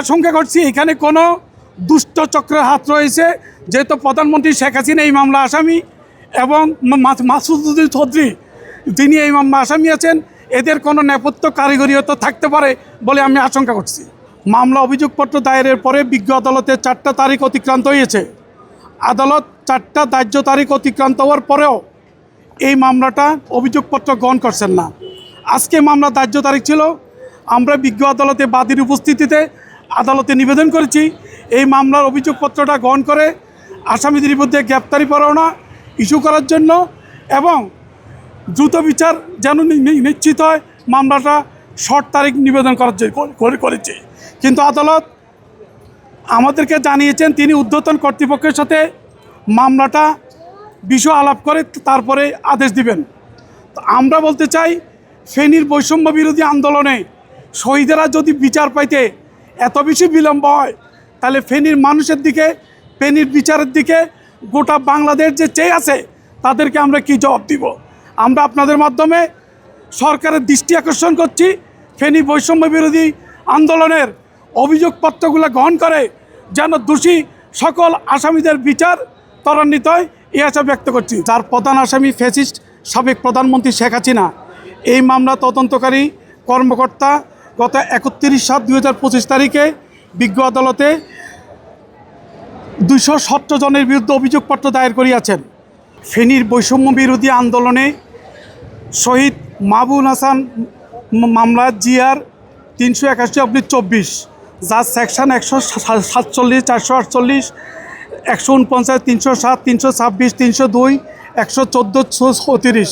আশঙ্কা করছি, এখানে কোনো দুষ্ট চক্রের হাত রয়েছে। যেহেতু প্রধানমন্ত্রী শেখ হাসিনা এই মামলা আসামি এবং মাসুদুদ্দিন চৌধুরী তিনি এই মামলা আসামি আছেন, এদের কোনো নেপথ্য কারিগরিয়ত থাকতে পারে বলে আমি আশঙ্কা করছি। মামলা অভিযোগপত্র দায়েরের পরে বিজ্ঞ আদালতে চারটা তারিখ অতিক্রান্ত হয়েছে। আদালত চারটা ধার্য তারিখ অতিক্রান্ত হওয়ার পরেও এই মামলাটা অভিযোগপত্র গ্রহণ করছেন না। আজকে মামলা ধার্য তারিখ ছিল, আমরা বিজ্ঞ আদালতে বাদীর উপস্থিতিতে আদালতে নিবেদন করেছি। এই মামলার অভিযোগপত্রটা গ্রহণ করে আসামিদের বিরুদ্ধে গ্রেপ্তারি পরোয়ানা ইস্যু করার জন্য এবং দ্রুত বিচার যেন নিশ্চিত হয় মামলাটা শর্ট তারিখ নিবেদন করার করেছে। কিন্তু আদালত আমাদেরকে জানিয়েছেন তিনি ঊর্ধ্বতন কর্তৃপক্ষের সাথে মামলাটা বিষয় আলাপ করে তারপরে আদেশ দিবেন। আমরা বলতে চাই, ফেনীর বৈষম্য বিরোধী আন্দোলনে শহীদেরা যদি বিচার পাইতে এত বেশি বিলম্ব হয়, তাহলে ফেনীর মানুষের দিকে, ফেনীর বিচারের দিকে গোটা বাংলাদেশ যে চেয়ে আছে, তাদেরকে আমরা কি জবাব দিব? আমরা আপনাদের মাধ্যমে সরকারের দৃষ্টি আকর্ষণ করছি, ফেনী বৈষম্য বিরোধী আন্দোলনের অভিযোগপত্রগুলো গ্রহণ করে, যেন দোষী সকল আসামিদের বিচার ত্বরান্বিত হয়, এই আশা ব্যক্ত করছি। যার প্রধান আসামি ফেসিস্ট সাবেক প্রধানমন্ত্রী শেখ হাসিনা, এই মামলা তদন্তকারী কর্মকর্তা গত একত্রিশ সাত দুই তারিখে বিজ্ঞ আদালতে দুইশো সত্তর জনের বিরুদ্ধে অভিযোগপত্র দায়ের করিয়াছেন। ফেনীর বৈষম্য বিরোধী আন্দোলনে শহীদ মাহবুল হাসান মামলা জিআর তিনশো একাশি অব্দি চব্বিশ, যার সেকশন একশো সাতচল্লিশ, চারশো আটচল্লিশ, একশো উনপঞ্চাশ তিনশো সাত, তিনশো ছাব্বিশ, তিনশো দুই, একশো চোদ্দ তিরিশ।